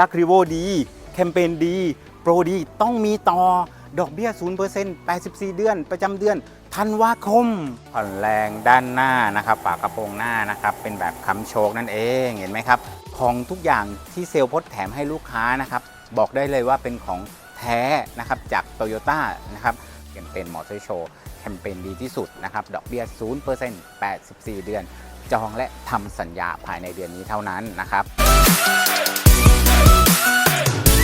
ลักรีโวดี แคมเปญดี โปรดีต้องมีต่อ ดอกเบี้ย 0% 84 เดือน ประจำเดือนธันวาคม ผ่อนแรงด้านหน้านะครับฝากระโปรงหน้านะครับ เป็นแบบค้ำโชคนั่นเองเห็นไหมครับ ของทุกอย่างที่เซลล์พดแถมให้ลูกค้านะครับ บอกได้เลยว่าเป็นของแท้นะครับจากโตโยต้านะครับแคมเปญมอเตอร์โชว์แคมเปญดีที่สุดนะครับ ดอกเบี้ย 0% 84 เดือน จองและทำสัญญาภายในเดือนนี้เท่านั้นนะครับ Hey!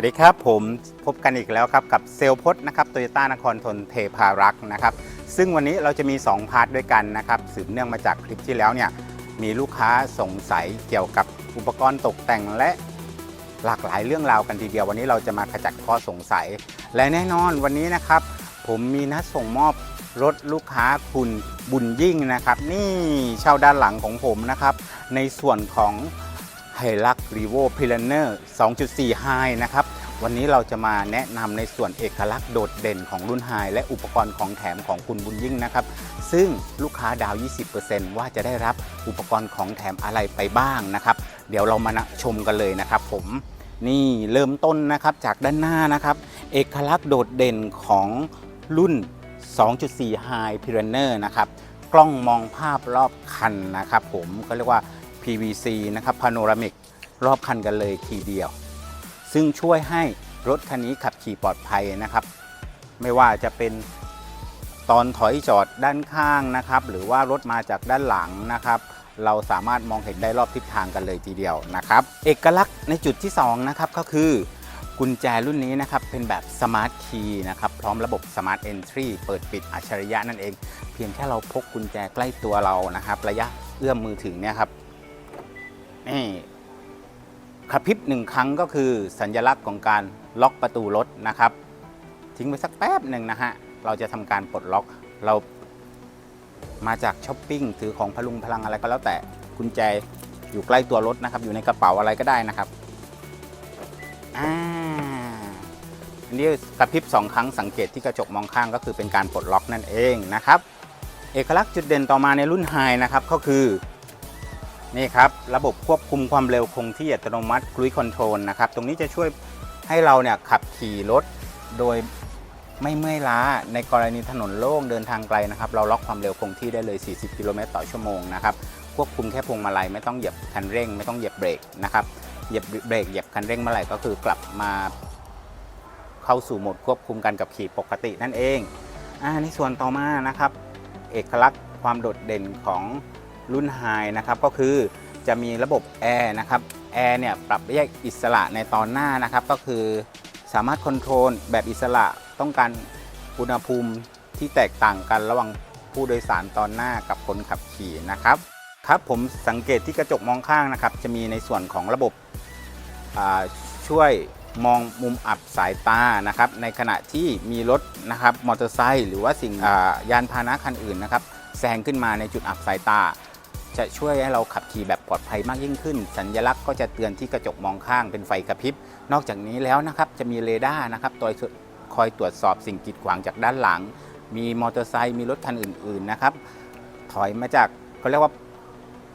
วัสดีครับ ผมพบกันอีกแล้วครับกับเซลพจน์นะครับโตโยต้านครทนเทพารักษ์นะครับ ซึ่งวันนี้เราจะมี 2 พาร์ทด้วยกันนะครับสืบเนื่องมาจากคลิปที่แล้วเนี่ยมีลูกค้าสงสัยเกี่ยวกับอุปกรณ์ตกแต่งและหลากหลายเรื่องราวกันทีเดียว วันนี้เราจะมาขจัดข้อสงสัย และแน่นอนวันนี้นะครับ ผมมีนัดส่งมอบรถลูกค้าคุณบุญยิ่งนะครับ นี่เช่าด้านหลังของผมนะครับ ในส่วนของ ไฮลักรีโวพิลเนอร์2.4 High นะครับ วันนี้เราจะมาแนะนำในส่วนเอกลักษณ์โดดเด่นของรุ่น High และอุปกรณ์ของแถมของคุณบุญยิ่งนะครับ ซึ่งลูกค้าดาว 20%ว่าจะได้รับอุปกรณ์ของแถมอะไรไปบ้างนะครับ เดี๋ยวเรามานะชมกันเลยนะครับผมนี่เริ่มต้นนะครับจากด้านหน้านะครับ เอกลักษณ์โดดเด่นของรุ่น 2.4 High p i r a n e r นะครับ กล้องมองภาพรอบคันนะครับผมก็เรียกว่า PVC นะครับพาโนรามิกรอบคันกันเลยทีเดียว ซึ่งช่วยให้รถคันนี้ขับขี่ปลอดภัยนะครับ ไม่ว่าจะเป็นตอนถอยจอดด้านข้างนะครับ หรือว่ารถมาจากด้านหลังนะครับ เราสามารถมองเห็นได้รอบทิศทางกันเลยทีเดียวนะครับ เอกลักษณ์ในจุดที่2นะครับก็คือกุญแจรุ่นนี้นะครับเป็นแบบสมาร์ทคีย์นะครับพร้อมระบบสมาร์ทเอนทรีเปิดปิดอัจฉริยะนั่นเอง เพียงแค่เราพกกุญแจใกล้ตัวเรานะครับ ระยะเอื้อมมือถึงเนี่ยครับ นี่ขับพริบหนึ่งครั้งก็คือสัญลักษณ์ของการล็อกประตูรถนะครับ ทิ้งไว้สักแป๊บหนึ่งนะฮะ เราจะทำการปลดล็อกเรามาจากช้อปปิ้งถือของพลุงพลังอะไรก็แล้วแต่กุญแจอยู่ใกล้ตัวรถนะครับ อยู่ในกระเป๋าอะไรก็ได้นะครับอ่าอันนี้กระพริบสองครั้งสังเกตที่กระจกมองข้างก็คือเป็นการปลดล็อกนั่นเองนะครับ เอกลักษณ์จุดเด่นต่อมาในรุ่นไฮนะครับก็คือ นี่ครับระบบควบคุมความเร็วคงที่อัตโนมัติ Cruise Control นะครับตรงนี้จะช่วยให้เราเนี่ยขับขี่รถโดยไม่เมื่อยล้าในกรณีถนนโล่งเดินทางไกลนะครับ เราล็อกความเร็วคงที่ได้เลย 40 กิโลเมตรต่อชั่วโมงนะครับควบคุมแค่พวงมาลัยไม่ต้องเหยียบคันเร่ง ไม่ต้องเหยียบเบรกนะครับเหยียบเบรกเหยียบคันเร่งเมื่อไหร่ก็คือกลับมา เข้าสู่โหมดควบคุมการขับขี่ปกตินั่นเองอาในส่วนต่อมานะครับ เอกลักษณ์ความโดดเด่นของ รุ่นไฮนะครับก็คือจะมีระบบแอร์นะครับแอร์เนี่ยปรับแยกอิสระในตอนหน้านะครับ ก็คือสามารถคอนโทรลแบบอิสระต้องการอุณหภูมิที่แตกต่างกันระหว่างผู้โดยสารตอนหน้ากับคนขับขี่นะครับครับผมสังเกตที่กระจกมองข้างนะครับ จะมีในส่วนของระบบช่วยมองมุมอับสายตานะครับ ในขณะที่มีรถนะครับมอเตอร์ไซค์หรือว่าสิ่งยานพาหนะคันอื่นนะครับแซงขึ้นมาในจุดอับสายตา จะช่วยให้เราขับขี่แบบปลอดภัยมากยิ่งขึ้น สัญลักษณ์ก็จะเตือนที่กระจกมองข้างเป็นไฟกระพริบ นอกจากนี้แล้วนะครับจะมีเรดาร์นะครับตัวคอยตรวจสอบสิ่งกีดขวางจากด้านหลัง มีมอเตอร์ไซค์มีรถคันอื่นๆนะครับถอยมาจากเขาเรียกว่า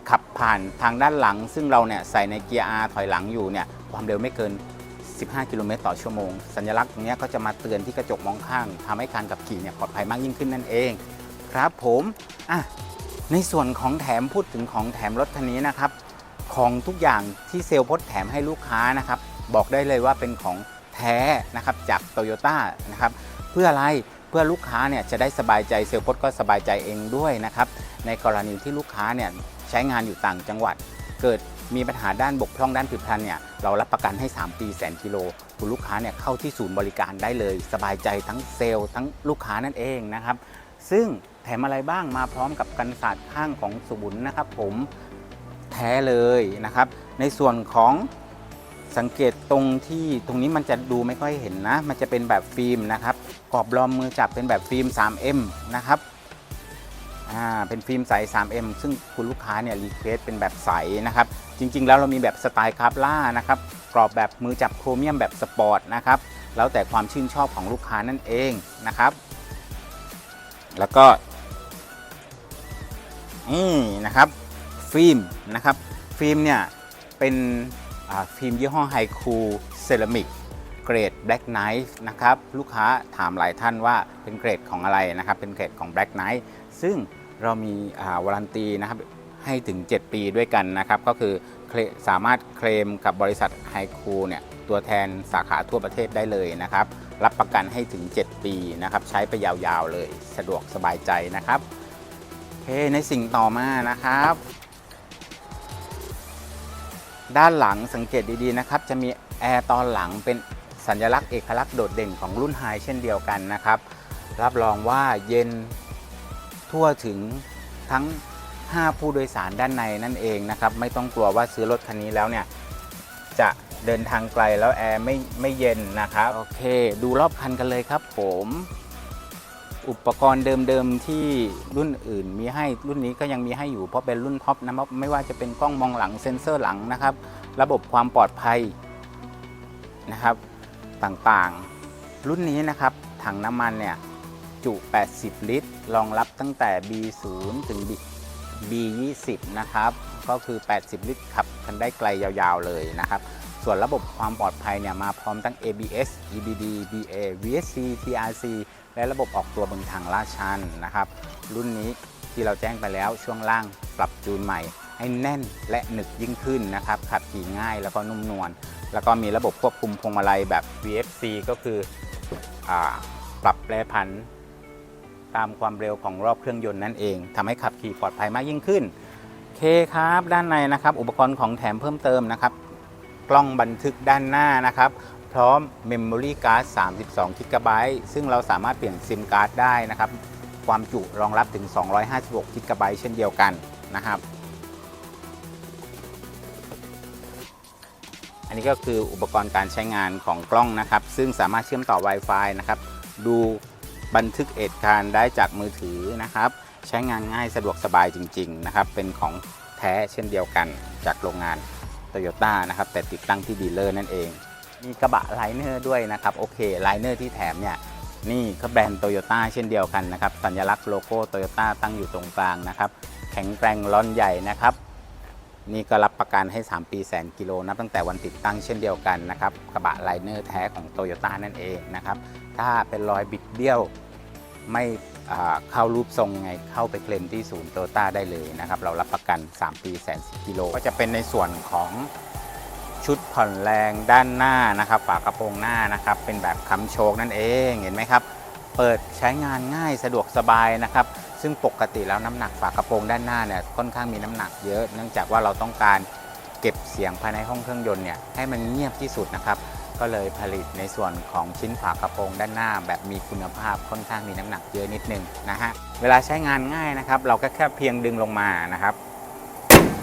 ขับผ่านทางด้านหลัง ซึ่งเราเนี่ยใส่ในเกียร์ R ถอยหลังอยู่เนี่ยความเร็วไม่เกิน 15 กิโลเมตรต่อชั่วโมง สัญลักษณ์ตรงนี้ก็จะมาเตือนที่กระจกมองข้างทำให้การขับขี่เนี่ยปลอดภัยมากยิ่งขึ้นนั่นเอง ครับผมอะ ในส่วนของแถมพูดถึงของแถมรถคันนี้นะครับ ของทุกอย่างที่เซลล์พดแถมให้ลูกค้านะครับ บอกได้เลยว่าเป็นของแท้นะครับจากโตโยต้านะครับเพื่ออะไรเพื่อลูกค้าเนี่ยจะได้สบายใจเซลล์พดก็สบายใจเองด้วยนะครับ ในกรณีที่ลูกค้าเนี่ยใช้งานอยู่ต่างจังหวัด เกิดมีปัญหาด้านบกพร่องด้านผิวพรรณเนี่ยเรารับประกันให้ 3 ปีแสนกิโลคุณลูกค้าเนี่ยเข้าที่ศูนย์บริการได้เลย สบายใจทั้งเซลล์ทั้งลูกค้านั่นเองนะครับ ซึ่ง แถมอะไรบ้างมาพร้อมกับกันศาสตร์ข้างของสุบุนนะครับ ผมแท้เลยนะครับ ในส่วนของสังเกตตรงที่ตรงนี้มันจะดูไม่ค่อยเห็นนะ มันจะเป็นแบบฟิล์มนะครับกรอบรอมมือจับเป็นแบบฟิล์ม 3M นะครับอ่าเป็นฟิล์มใส 3M ซึ่งคุณลูกค้าเนี่ยรีเควสเป็นแบบใสนะครับ จริง ๆ แล้วเรามีแบบสไตล์คาร์บล่านะครับกรอบแบบมือจับโครเมียมแบบสปอร์ตนะครับแล้วแต่ความชื่นชอบของลูกค้านั่นเองนะครับ แล้วก็ นี่นะครับฟิล์มนะครับฟิล์มเนี่ยเป็นฟิล์มยี่ห้อไฮคูเซรามิกเกรด Black Knight นะครับลูกค้าถามหลายท่านว่าเป็นเกรดของอะไรนะครับเป็นเกรดของ Black Knight ซึ่งเรามีาวารันตีนะครับให้ถึง 7 ปีด้วยกันนะครับ ก็คือสามารถเคลมกับบริษัทไฮคูเนี่ยตัวแทนสาขาทั่วประเทศได้เลยนะครับ รับประกันให้ถึง 7 ปีนะครับ ใช้ไปยาวๆเลย สะดวกสบายใจนะครับ เคในสิ่งต่อมานะครับ ด้านหลังสังเกตดีๆนะครับ จะมีแอร์ตอนหลังเป็นสัญลักษณ์เอกลักษณ์โดดเด่นของรุ่นไฮเช่นเดียวกันนะครับ รับรองว่าเย็นทั่วถึงทั้ง 5 ผู้โดยสารด้านในนั่นเองนะครับ ไม่ต้องกลัวว่าซื้อรถคันนี้แล้วเนี่ย จะเดินทางไกลแล้วแอร์ไม่ไม่เย็นนะครับ โอเค ดูรอบคันกันเลยครับผม อุปกรณ์เดิมๆที่รุ่นอื่น มีให้รุ่นนี้ก็ยังมีให้อยู่เพราะเป็นรุ่นท็อปนะครับไม่ว่าจะเป็นกล้องมองหลังเซ็นเซอร์หลังนะครับ ระบบความปลอดภัยนะครับต่างๆ รุ่นนี้นะครับถังน้ำมันเนี่ยจุ 80 ลิตร รองรับตั้งแต่ B0 ถึง B B20 นะครับ ก็คือ 80 ลิตรขับกันได้ไกลยาวๆเลยนะครับ ส่วนระบบความปลอดภัยเนี่ยมาพร้อมทั้ง ABS EBD BA VSC TRC และระบบออกตัวบนทางลาดชันนะครับ รุ่นนี้ที่เราแจ้งไปแล้วช่วงล่างปรับจูนใหม่ ให้แน่นและหนึบยิ่งขึ้นนะครับ ขับขี่ง่ายแล้วก็นุ่มนวลแล้วก็มีระบบควบคุมพวงมาลัยแบบ VFC ก็คืออปรับแปรผัน ตามความเร็วของรอบเครื่องยนต์นั่นเองทำให้ขับขี่ปลอดภัยมากยิ่งขึ้นเคครับด้านในนะครับ อุปกรณ์ของแถมเพิ่มเติมนะครับ กล้องบันทึกด้านหน้านะครับ พร้อม Memory Card 32 g b ซึ่งเราสามารถเปลี่ยนซิมการ์ดได้นะครับ ความจุรองรับถึง 256 g b เช่นเดียวกันนะครับ อันนี้ก็คืออุปกรณ์การใช้งานของกล้องนะครับ ซึ่งสามารถเชื่อมต่อ Wi-Fi นะครับ ดูบันทึกเหตุการณ์ได้จากมือถือนะครับ ใช้งานง่ายสะดวกสบายจริง ๆ นะครับ เป็นของแท้เช่นเดียวกันจากโรงงานโตโยต้านะครับ แต่ติดตั้งที่ดีลเลอร์นั่นเอง มีกระบะไลเนอร์ด้วยนะครับโอเคไลเนอร์ที่แถมเนี่ยนี่ก็แบรนด์โตโยต้าเช่นเดียวกันนะครับสัญลักษณ์โลโก้โตโยต้าตั้งอยู่ตรงกลางนะครับ แข็งแกร่งร้อนใหญ่นะครับนี่ก็รับประกันให้ 3 ปีแสนกิโลนับตั้งแต่วันติดตั้งเช่นเดียวกันนะครับกระบะไลเนอร์แท้ของโตโยต้านั่นเองนะครับถ้าเป็นรอยบิดเบี้ยวไม่เข้ารูปทรงไงเข้าไปเคลมที่ศูนย์โตโยต้าได้เลยนะครับเรารับประกัน 3 ปีแสนสิกิโลก็จะเป็นในส่วนของ ชุดผ่อนแรงด้านหน้านะครับ ฝากระโปรงหน้านะครับ เป็นแบบค้ำโชคนั่นเองเห็นไหมครับ เปิดใช้งานง่ายสะดวกสบายนะครับ ซึ่งปกติแล้วน้ำหนักฝากระโปรงด้านหน้าเนี่ยค่อนข้างมีน้ำหนักเยอะเนื่องจากว่าเราต้องการเก็บเสียงภายในห้องเครื่องยนต์เนี่ยให้มันเงียบที่สุดนะครับ ก็เลยผลิตในส่วนของชิ้นฝากระโปรงด้านหน้า แบบมีคุณภาพค่อนข้างมีน้ำหนักเยอะนิดนึงนะฮะเวลาใช้งานง่ายนะครับ เราก็แค่เพียงดึงลงมานะครับ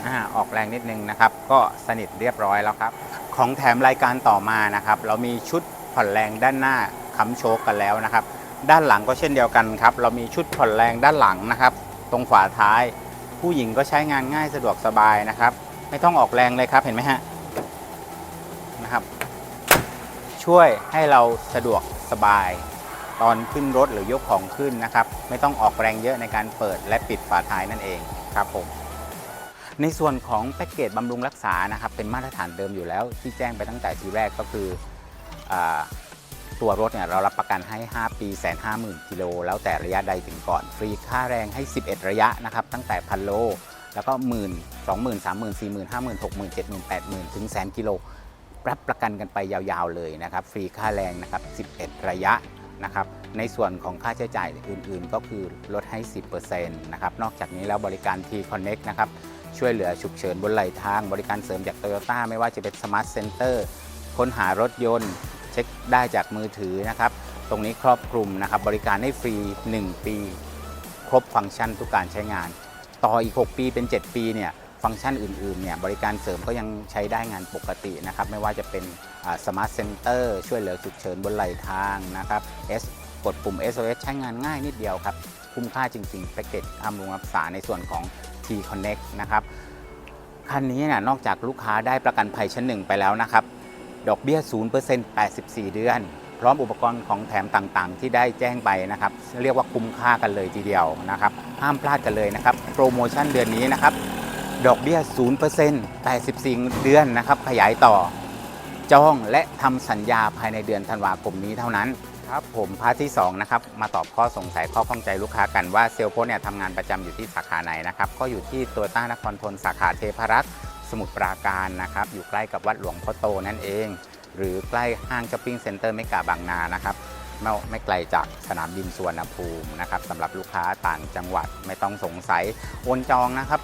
อาออกแรงนิดนึงนะครับ ก็สนิทเรียบร้อยแล้วครับ ของแถมรายการต่อมานะครับ เรามีชุดผ่อนแรงด้านหน้าค้ำโชกกันแล้วนะครับ ด้านหลังก็เช่นเดียวกันครับ เรามีชุดผ่อนแรงด้านหลังนะครับ ตรงฝาท้าย ผู้หญิงก็ใช้งานง่ายสะดวกสบายนะครับ ไม่ต้องออกแรงเลยครับเห็นไหมฮะนะครับ ช่วยให้เราสะดวกสบาย ตอนขึ้นรถหรือยกของขึ้นนะครับ ไม่ต้องออกแรงเยอะในการเปิดและปิดฝาท้ายนั่นเองครับผม ในส่วนของแพ็กเกจบำรุงรักษานะครับเป็นมาตรฐานเดิมอยู่แล้ว ที่แจ้งไปตั้งแต่ทีแรกก็คืออตัวรถเนี่ยเรารับประกันให้ 5 ปีแสนห้าหมื่นกิโลแล้วแต่ระยะใดถึงก่อน ฟรีค่าแรงให้ 11 ระยะนะครับ ตั้งแต่พันโล แล้วก็หมื่นสองหมื่นสามหมื่นสี่หมื่นห้าหมื่นหกหมื่นเจ็ดหมื่นแปดหมื่นถึงแสนกิโลรับประกันกันไปยาวๆเลยนะครับ ฟรีค่าแรงนะครับ 11 ระยะนะครับ ในส่วนของค่าใช้จ่ายอื่นๆ ก็คือลดให้ 10%นะครับ นอกจากนี้แล้วบริการ T Connect นะครับ ช่วยเหลือฉุกเฉินบนไหลทาง บริการเสริมจาก Toyota ไม่ว่าจะเป็น Smart Center ค้นหารถยนต์ เช็คได้จากมือถือนะครับ ตรงนี้ครอบคลุมนะครับ บริการให้ฟรี 1 ปี ครบฟังก์ชันทุกการใช้งาน ต่ออีก 6 ปีเป็น 7 ปีเนี่ยฟังก์ชันอื่นๆเนี่ยบริการเสริมก็ยังใช้ได้งานปกตินะครับ ไม่ว่าจะเป็นสมาร์ทเซ็นเตอร์ช่วยเหลือฉุกเฉินบนไหลทางนะครับ S กดปุ่ม SOS ใช้งานง่ายนิดเดียวครับ คุ้มค่าจริงๆแพ็กเกจทำรุงรักษาในส่วนของ Connect นะครับคันนี้นี่ยนอกจากลูกค้าได้ประกันภัยชั้นหนึ่งไปแล้วนะครับ ดอกเบี้ย 0% 84 เดือน พร้อมอุปกรณ์ของแถมต่างๆ ที่ได้แจ้งไปนะครับ เรียกว่าคุ้มค่ากันเลยทีเดียวนะครับ ห้ามพลาดกันเลยนะครับ โปรโมชั่นเดือนนี้นะครับ ดอกเบี้ย 0% 84 เดือนนะครับ ขยายต่อ จองและทำสัญญาภายในเดือนธันวาคมนี้เท่านั้น ครับผมพาร์ทที่ 2 นะครับ มาตอบข้อสงสัยข้อข้องใจลูกค้ากันว่าเซลล์โพสเนี่ยทำงานประจำอยู่ที่สาขาไหนนะครับ ก็อยู่ที่ตัวต้านครทนสาขาเทพารักษ์สมุทรปราการนะครับ อยู่ใกล้กับวัดหลวงพ่อโตนั่นเอง หรือใกล้ห้างช้อปปิ้งเซ็นเตอร์เมกาบางนานะครับไม่ไม่ไกลจากสนามบินสุวรรณภูมินะครับสำหรับลูกค้าต่างจังหวัดไม่ต้องสงสัยโอนจองนะครับ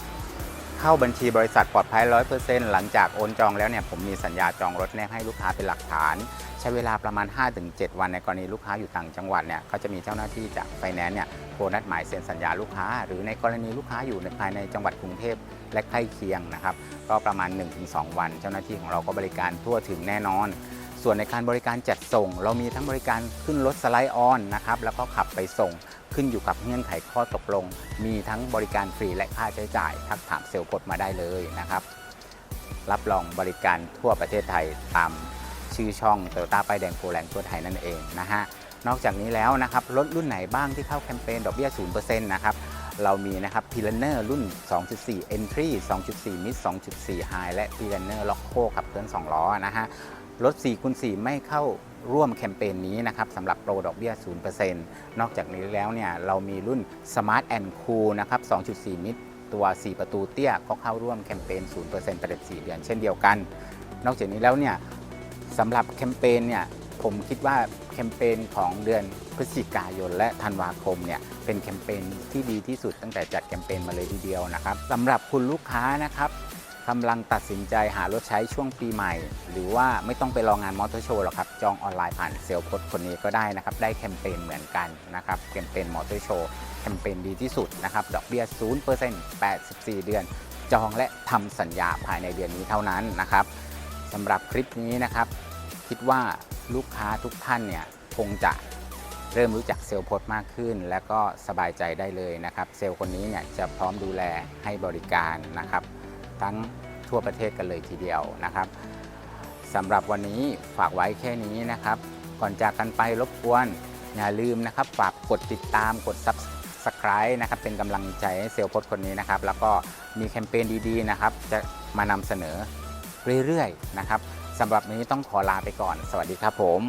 เข้าบัญชีบริษัทปลอดภัย 100%หลังจากโอนจองแล้วเนี่ยผมมีสัญญาจองรถแนบให้ลูกค้าเป็นหลักฐาน ใช้เวลาประมาณ 5-7 วันในกรณีลูกค้าอยู่ต่างจังหวัดเนี่ยเขาจะมีเจ้าหน้าที่จากไฟแนนซ์เนี่ยโทรนัดหมายเซ็นสัญญาลูกค้า หรือในกรณีลูกค้าอยู่ในภายในจังหวัดกรุงเทพและใกล้เคียงนะครับก็ประมาณ 1-2 วัน เจ้าหน้าที่ของเราก็บริการทั่วถึงแน่นอน ส่วนในการบริการจัดส่ง เรามีทั้งบริการขึ้นรถสไลด์ออนนะครับแล้วก็ขับไปส่งขึ้นอยู่กับเงื่อนไขข้อตกลง มีทั้งบริการฟรีและค่าใช้จ่าย ทักถามเซลล์กดมาได้เลยนะครับ รับรองบริการทั่วประเทศไทยตามชื่อช่องโตโยต้าป้ายแดงโกแลนทั่วไทยนั่นเองนะฮะนอกจากนี้แล้วนะครับรถรุ่นไหนบ้างที่เข้าแคมเปญดอกเบี้ย0%นะครับเรามีนะครับ p i l a n e r รุ่น 2.4 Entry 2.4 Mid 2.4 High และพ p i l a n e r Loco ขับเคลื่อน2ล้อนะฮะ รถ4คูณ4ไม่เข้าร่วมแคมเปญนี้นะครับสำหรับโปรดอกเบี้ย 0%นอกจากนี้แล้วเนี่ยเรามีรุ่น Smart and Cool นะครับ 2.4 มิตร ตัว 4 ประตูเตี้ย ก็เข้าร่วมแคมเปญ 0%ประเด็4เดือนเช่นเดียวกัน นอกจากนี้แล้วเนี่ยสำหรับแคมเปญเนี่ยผมคิดว่าแคมเปญของเดือนพฤศจิกายนและธันวาคมเนี่ยเป็นแคมเปญที่ดีที่สุดตั้งแต่จัดแคมเปญมาเลยทีเดียวนะครับสำหรับคุณลูกค้านะครับ กำลังตัดสินใจหารถใช้ช่วงปีใหม่ หรือว่าไม่ต้องไปรองงานมอเตอร์โชว์หรอกครับ จองออนไลน์ผ่านเซลล์พดคนนี้ก็ได้นะครับ ได้แคมเปญเหมือนกันนะครับแคมเปญมอเตอร์โชว์แคมเปญดีที่สุดนะครับ ดอกเบี้ย 0% 84 เดือน จองและทำสัญญาภายในเดือนนี้เท่านั้นนะครับสำหรับคลิปนี้นะครับ คิดว่าลูกค้าทุกท่านเนี่ยคงจะเริ่มรู้จักเซลล์พดมากขึ้น และก็สบายใจได้เลยนะครับ เซลล์คนนี้เนี่ยจะพร้อมดูแลให้บริการนะครับ ทั้งทั่วประเทศกันเลยทีเดียวนะครับสำหรับวันนี้ฝากไว้แค่นี้นะครับ ก่อนจากกันไปรบกวนอย่าลืมนะครับ ฝากกดติดตามกด subscribe นะครับ เป็นกำลังใจให้เซลล์พดคนนี้นะครับ แล้วก็มีแคมเปญดีๆนะครับ จะมานำเสนอเรื่อยๆนะครับสำหรับวันนี้ต้องขอลาไปก่อน สวัสดีครับผม